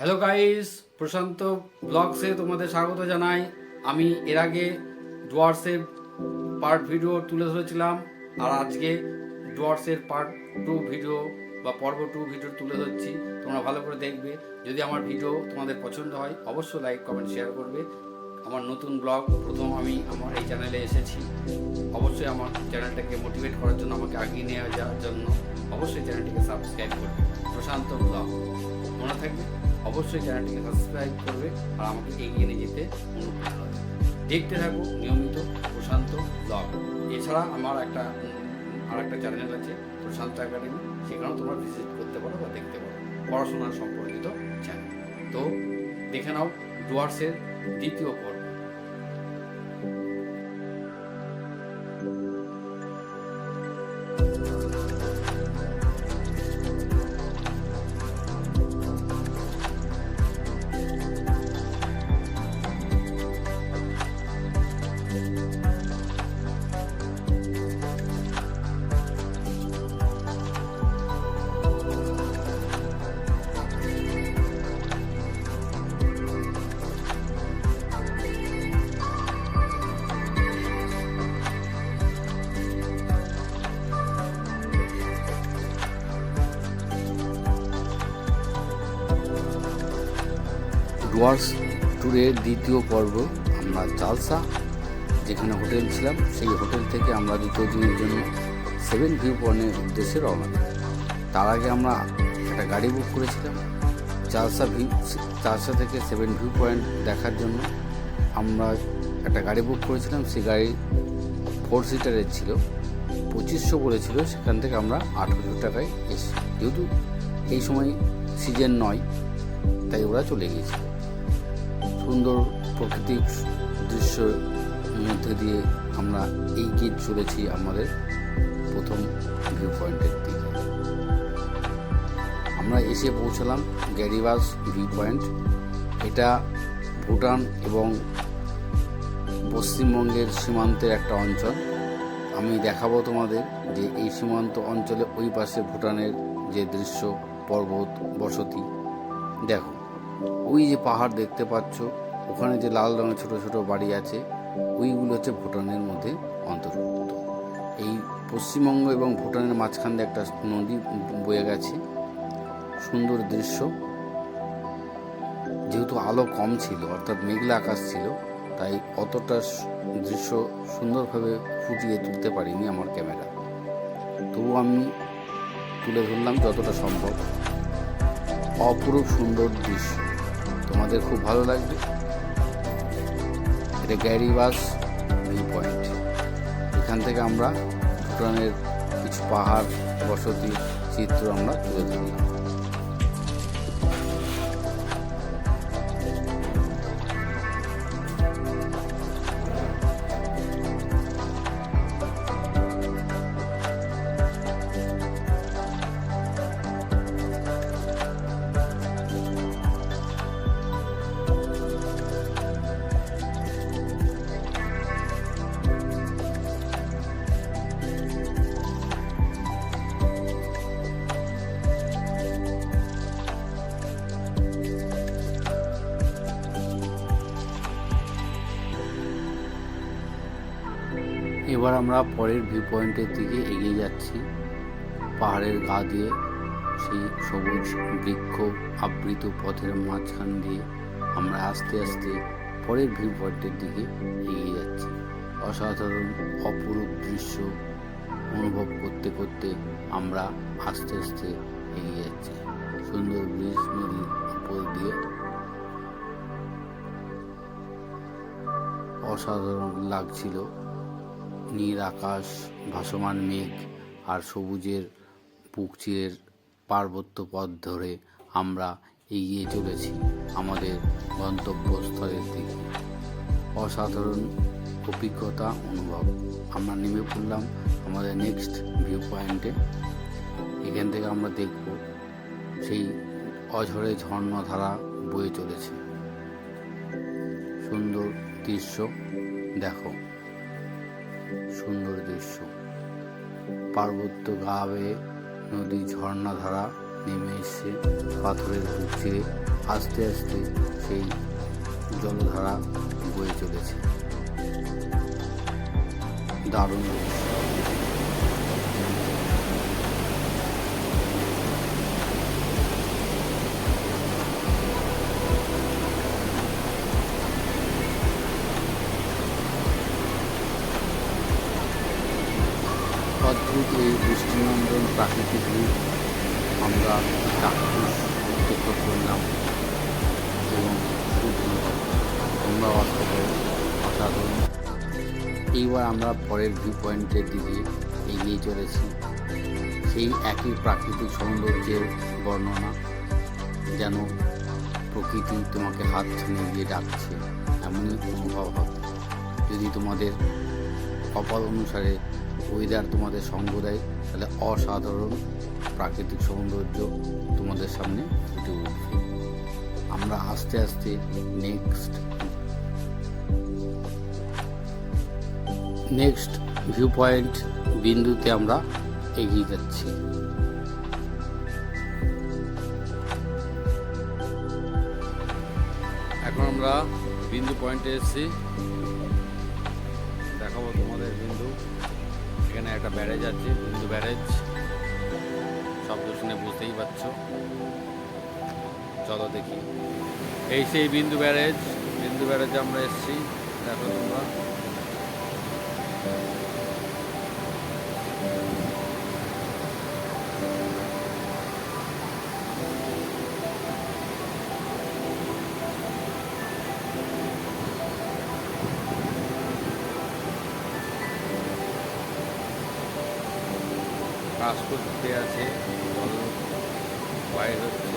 Hello guys প্রশান্ত ব্লগসে তোমাদের স্বাগত জানাই। আমি এর আগে ডুয়ার্সের পার্ট ভিডিও তুলে ধরেছিলাম, আর আজকে ডুয়ার্সের পার্ট টু ভিডিও বা পর্ব টু ভিডিও তুলে ধরছি। তোমরা ভালো করে দেখবে। যদি আমার ভিডিও তোমাদের পছন্দ হয়, অবশ্যই লাইক কমেন্ট শেয়ার করবে। আমার নতুন ব্লগ প্রথম আমি আমার এই চ্যানেলে এসেছি। অবশ্যই আমার চ্যানেলটাকে মোটিভেট করার জন্য আমাকে আগিয়ে নিয়ে যাওয়ার জন্য অবশ্যই চ্যানেলটিকে সাবস্ক্রাইব করবে। প্রশান্ত ব্লগ মনে থাকবে, অবশ্যই চ্যানেলটিকে সাবস্ক্রাইব করবে আর আমাকে এগিয়ে নিয়ে যেতে অনুপ্রেরণা দেবে দেখতে থাকো নিয়মিত প্রশান্ত ব্লগ এছাড়া আমার একটা আর একটা চ্যানেল আছে, প্রশান্ত একাডেমি সেখানেও তোমরা ভিজিট করতে পারো বা দেখতে পারো। পড়াশোনা সম্পর্কিত চ্যানেল তো দেখে নাও ডুয়ার্সের দ্বিতীয় ডুয়ার্স ট্যুরের দ্বিতীয় পর্ব আমরা চালসা যেখানে হোটেল ছিলাম, সেই হোটেল থেকে আমরা দ্বিতীয় দিনের জন্য সেভেন ভিউ পয়েন্টের উদ্দেশ্যে রওনা দিই তার আগে আমরা একটা গাড়ি বুক করেছিলাম। চালসা ভিউ চালসা থেকে সেভেন ভিউ পয়েন্ট দেখার জন্য আমরা একটা গাড়ি বুক করেছিলাম। সেই গাড়ি ফোর সিটারের ছিল, পঁচিশশো বলেছিল, সেখান থেকে আমরা আট আঠেরোশো টাকায় এসি যেহেতু এই সময় সিজন নয়, তাই ওরা চলে গিয়েছে সুন্দর প্রাকৃতিক দৃশ্যের মধ্যে দিয়ে আমরা এগিয়ে চলেছি আমাদের প্রথম ভিউ পয়েন্টের দিকে। আমরা এসে পৌঁছালাম গ্যারিবাস ভিউ পয়েন্ট এটা ভুটান এবং পশ্চিমবঙ্গের সীমান্তের একটা অঞ্চল। আমি দেখাবো তোমাদের যে এই সীমান্ত অঞ্চলে ওই পাশে ভুটানের যে দৃশ্য, পর্বত, বসতি। দেখো। ওই যে পাহাড় দেখতে পাচ্ছ, ওখানে যে লাল রঙের ছোট ছোট বাড়ি আছে, ওইগুলো হচ্ছে ভুটানের মধ্যে অন্তর্ভুক্ত। এই পশ্চিমবঙ্গ এবং ভুটানের মাঝখান দিয়ে একটা নদী বয়ে গেছে, সুন্দর দৃশ্য। যেহেতু আলো কম ছিল, অর্থাৎ মেঘলা আকাশ ছিল, তাই অতটা দৃশ্য সুন্দরভাবে ফুটিয়ে তুলতে পারিনি আমার ক্যামেরা। তবু আমি তুলে ধরলাম যতটা সম্ভব। অপরূপ সুন্দর দৃশ্য। তোমাদের খুব ভালো লাগবে। এটা গ্যারিবাস ভিউ পয়েন্ট। এখান থেকে আমরা ভুটানের কিছু পাহাড় বসতি চিত্র আমরা তুলে ধরলাম। এবার আমরা পরের ভিউ পয়েন্টের দিকে এগিয়ে যাচ্ছি। পাহাড়ের গা দিয়ে, সেই সবুজ বৃক্ষ আবৃত পথের মাঝখান দিয়ে আমরা আস্তে আস্তে পরের ভিউ পয়েন্টের দিকে এগিয়ে যাচ্ছি। অসাধারণ, অপরূপ দৃশ্য অনুভব করতে করতে আমরা আস্তে আস্তে এগিয়ে যাচ্ছি। সুন্দর ব্রিজ নদীর উপর দিয়ে। অসাধারণ লাগছিল। নীল আকাশ, ভাসমান মেঘ আর সবুজের বুক চিরের পার্বত্য পথ ধরে আমরা এগিয়ে চলেছি আমাদের গন্তব্যস্থলের দিকে। অসাধারণ অভিজ্ঞতা, অনুভব। আমরা নেমে পড়লাম আমাদের নেক্সট ভিউ পয়েন্টে। এখান থেকে আমরা দেখব সেই অঝরে ঝর্ণাধারা বয়ে চলেছে। সুন্দর দৃশ্য, দেখো। সুন্দর দৃশ্য। পার্বত্য গা বেয়ে নদী ঝর্ণাধারা নেমে এসছে। পাথরের বুক আস্তে আস্তে সেই জলধারা বয়ে চলেছে। দারুণ দৃশ্য। প্রাকৃতিক রূপ আমরা চাক্ষুষ প্রত্যক্ষ করলাম। এবং তোমরা অসাধারণ। এইবার আমরা পরের ভিউ পয়েন্টের দিকে এগিয়ে চলেছি। সেই একই প্রাকৃতিক সৌন্দর্যের বর্ণনা যেন প্রকৃতি তোমাকে হাত ছুঁয়ে দিয়ে ডাকছে, এমনই অনুভব হবে। যদি তোমাদের কপাল অনুসারে ওয়েদার তোমাদের সঙ্গ দেয় তাহলে অসাধারণ প্রাকৃতিক সৌন্দর্য তোমাদের সামনে ফুটে উঠবে। আমরা আস্তে আস্তে নেক্সট নেক্সট ভিউ পয়েন্ট বিন্দুতে আমরা এগিয়ে যাচ্ছি। এখন আমরা বিন্দু পয়েন্টে এসেছি। দেখাবো একটা ব্যারেজ আছে বিন্দু ব্যারেজ। শব্দ শুনে বুঝতেই পারছ। চলো দেখি। এই সেই বিন্দু ব্যারেজ। বিন্দু ব্যারেজে আমরা এসেছি। দেখো তোমরা। কাজ করতে আছে বাইর হচ্ছে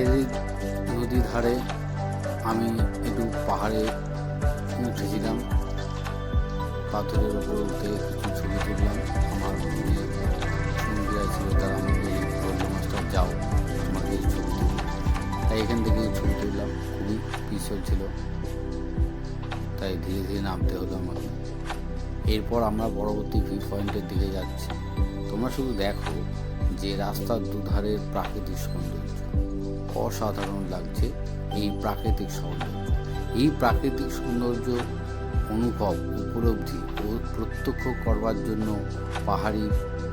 এই নদীর ধারে, আমি একটু পাহাড়ে উঠেছিলাম। পাথরের উপর উঠে কিছু ছবি তুললাম। আমার সঙ্গীরা ছিল তারা আমাকে বলল মাস্টার, যাও আমাকে ছবি তুলো। তাই এখান থেকে ছবি তুললাম। খুবই পিছল ছিল। তাই ধীরে ধীরে নামতে হলো আমাকে। এরপর আমরা পরবর্তী ভিউ পয়েন্টের দিকে যাচ্ছি। তোমরা শুধু দেখো যে রাস্তার দুধারের প্রাকৃতিক সৌন্দর্য। অসাধারণ লাগছে এই প্রাকৃতিক সৌন্দর্য। এই প্রাকৃতিক সৌন্দর্য অনুভব, উপলব্ধি ও প্রত্যক্ষ করবার জন্য পাহাড়ি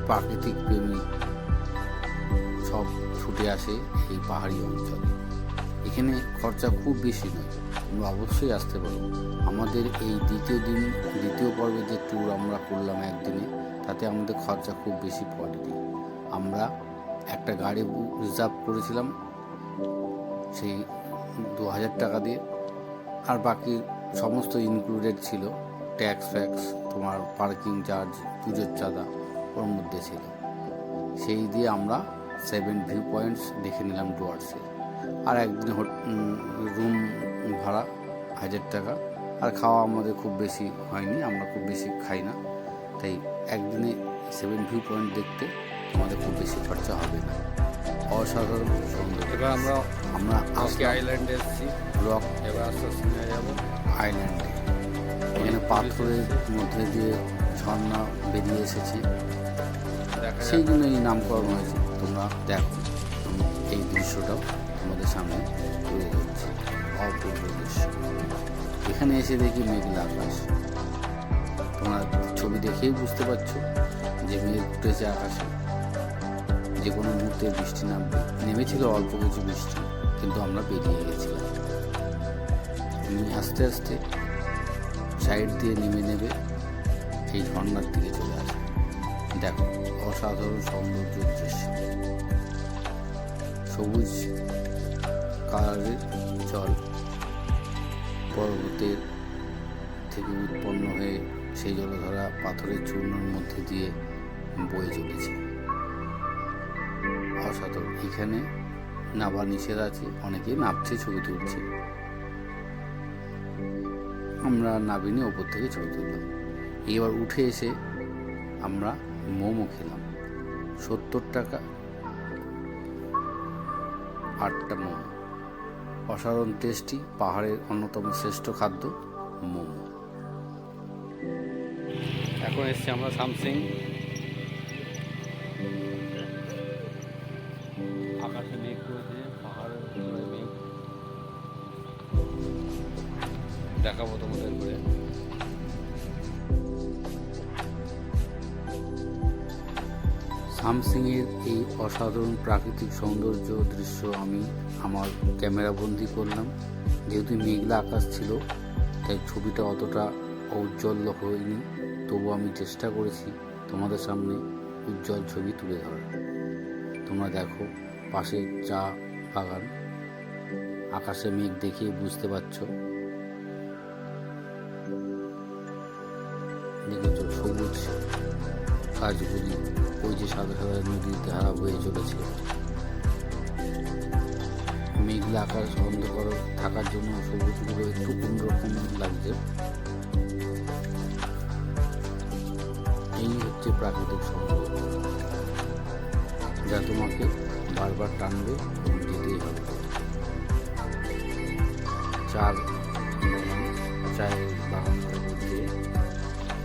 প্রাকৃতিক প্রেমী সব ছুটে আসে এই পাহাড়ি অঞ্চলে। এখানে খরচা খুব বেশি নয়, তোমরা অবশ্যই আসতে পারো। আমাদের এই দ্বিতীয় দিন, দ্বিতীয় পর্বে যে ট্যুর আমরা করলাম একদিনে, তাতে আমাদের খরচা খুব বেশি পড়েনি। আমরা একটা গাড়ি রিজার্ভ করেছিলাম সেই দু হাজার টাকা দিয়ে। আর বাকি সমস্ত ইনক্লুডেড ছিল ট্যাক্স ফ্যাক্স তোমার পার্কিং চার্জ পুজোর চাঁদা, ওর মধ্যে ছিল। সেই দিয়ে আমরা সেভেন ভিউ পয়েন্টস দেখে নিলাম ডুয়ার্সে আর একদিন রুম ভাড়া হাজার টাকা। আর খাওয়া আমাদের খুব বেশি হয়নি, আমরা খুব বেশি খাই না। তাই একদিনে সেভেন ভিউ পয়েন্ট দেখতে আমাদের খুব বেশি খরচা হবে না। অসাধারণ সুন্দর। এবার আমরা আমরা আজকে আইল্যান্ডে এসেছি। রক এবার আস্তে আস্তে নিয়ে যাব। আইল্যান্ডে এখানে পাথরের মধ্যে দিয়ে ঝর্ণা বেরিয়ে এসেছে। সেই জন্য এই নামকরণ হয়েছে। তোমরা দেখো এই দৃশ্যটাও তোমাদের সামনে তুলে ধরছি। অপূর্ব দৃশ্য। এখানে এসে দেখি মেঘলা আকাশ। তোমরা ছবি দেখেই বুঝতে পারছ যে মেঘ উঠেছে আকাশে। যে কোনো মুহূর্তে বৃষ্টি নামবে। নেমেছিল অল্প কিছু বৃষ্টি। কিন্তু আমরা বেরিয়ে গেছিলাম। আস্তে আস্তে সাইড দিয়ে নেমে নেবে এই ঝর্ণার দিকে চলে আসবে দেখো, অসাধারণ সৌন্দর্যের দৃশ্য। সবুজ কালারের জল পর্বতের থেকে উৎপন্ন হয়ে সেই জলধারা পাথরের চূর্ণের মধ্যে দিয়ে বয়ে চলেছে। অসাধারণ। এখানে নাবা নিষেধ আছে, অনেকেই নাবছে, ছবি তুলছে। আমরা নাবিনি ওপর থেকে ছবি তুললাম। এবার উঠে এসে আমরা মোমো খেলাম। সত্তর টাকা, আটটা মোমো। অসাধারণ টেস্টি, পাহাড়ের অন্যতম শ্রেষ্ঠ খাদ্য মোমো। এখন এসছি আমরা সামসিং দেখাবো তোমাদের করে। সামসিংয়ের এই অসাধারণ প্রাকৃতিক সৌন্দর্য দৃশ্য আমি আমার ক্যামেরা বন্দি করলাম। যেহেতু মেঘলা আকাশ ছিল, তাই ছবিটা অতটা ঔজ্জ্বল হয়নি। তবু আমি চেষ্টা করেছি তোমাদের সামনে উজ্জ্বল ছবি তুলে ধরার। তোমরা দেখো পাশে চা বাগান, আকাশে মেঘ দেখে বুঝতে পারছ। দেখেছ সবুজ গাছগুলি ওই যে সাদা সাদা নদীর ধারা বয়ে চলেছে। মেঘলা আকাশ অন্ধকার থাকার জন্য সবুজগুলো একটু অন্যরকম লাগছে। এই হচ্ছে প্রাকৃতিক সৌন্দর্য যা তোমাকে বারবার টানবে এবং যেতেই হবে। চার বাগান, চায়ের মধ্যে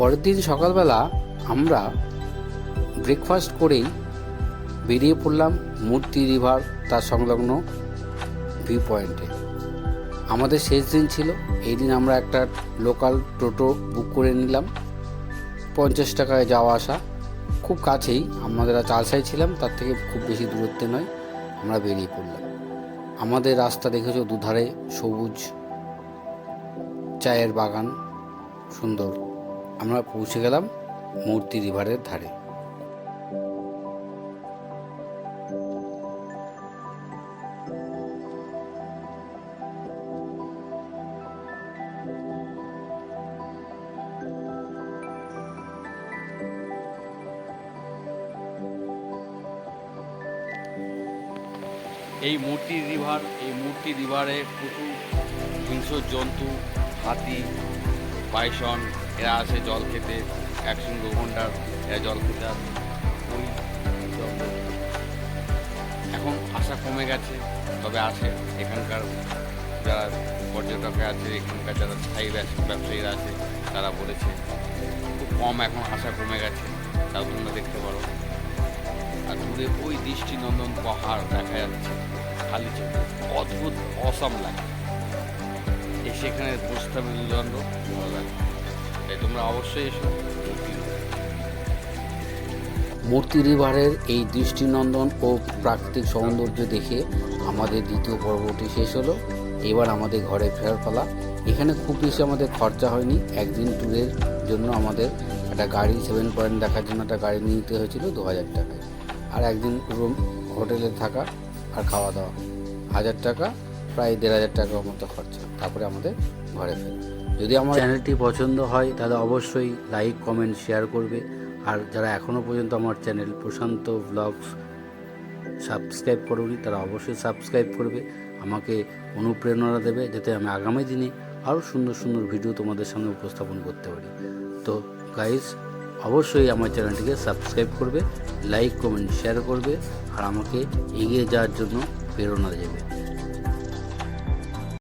পরের দিন সকালবেলা আমরা ব্রেকফাস্ট করেই বেরিয়ে পড়লাম মূর্তি রিভার তার সংলগ্ন ভিউ পয়েন্টে আমাদের শেষ দিন ছিল। এই দিন আমরা একটা লোকাল টোটো বুক করে নিলাম। পঞ্চাশ টাকায় যাওয়া আসা। খুব কাছেই, আমাদের চালসাই ছিলাম, তার থেকে খুব বেশি দূরত্বে নয়, আমরা বেরিয়ে পড়লাম। আমাদের রাস্তা দেখেছ দুধারে সবুজ চায়ের বাগান, সুন্দর। আমরা পৌঁছে গেলাম মূর্তি রিভারের ধারে। এই মূর্তি রিভার, এই মূর্তি রিভারে প্রচুর হিংস্র জন্তু, হাতি বাইসন এরা আসে জল খেতে, একসঙ্গে দু ঘণ্টার এরা জল খেতে আসে। এখন আশা কমে গেছে, তবে আসে। এখানকার যারা পর্যটক আছে, এখানকার যারা স্থায়ী ব্যবস- ব্যবসায়ীরা আছে, তারা বলেছে, খুব কম এখন আশা কমে গেছে। তাও তোমরা দেখতে পারো। আর দূরে ওই দৃষ্টিনন্দন পাহাড় দেখা যাচ্ছে, খালি অদ্ভুত অসম লাগে। এই সেখানে বসতে হবে দুদণ্ড ভালো লাগে। তাই তোমরা অবশ্যই এসো। মূর্তি মূর্তি রিভারের এই দৃষ্টিনন্দন ও প্রাকৃতিক সৌন্দর্য দেখে আমাদের দ্বিতীয় পর্বটি শেষ হলো। এবার আমাদের ঘরে ফেরার পালা। এখানে খুব বেশি আমাদের খরচা হয়নি। একদিন ট্যুরের জন্য আমাদের একটা গাড়ি সেভেন পয়েন্ট দেখার জন্য একটা গাড়ি নিতে হয়েছিল দু হাজার টাকায়। আর একদিন রুম হোটেলে থাকা আর খাওয়া দাওয়া। হাজার টাকা, প্রায় দেড় হাজার টাকার মতো খরচা। তারপরে আমাদের ঘরে ফেরা। যদি আমার চ্যানেলটি পছন্দ হয়, তাহলে অবশ্যই লাইক কমেন্ট শেয়ার করবে। আর যারা এখনও পর্যন্ত আমার চ্যানেল প্রশান্ত ব্লগস সাবস্ক্রাইব করুনি, তারা অবশ্যই সাবস্ক্রাইব করবে। আমাকে অনুপ্রেরণা দেবে যাতে আমি আগামী দিনে আরও সুন্দর সুন্দর ভিডিও তোমাদের সামনে উপস্থাপন করতে পারি। তো গাইজ অবশ্যই আমার চ্যানেলটিকে সাবস্ক্রাইব করবে লাইক কমেন্ট শেয়ার করবে, আর আমাকে এগিয়ে যাওয়ার জন্য প্রেরণা দেবে।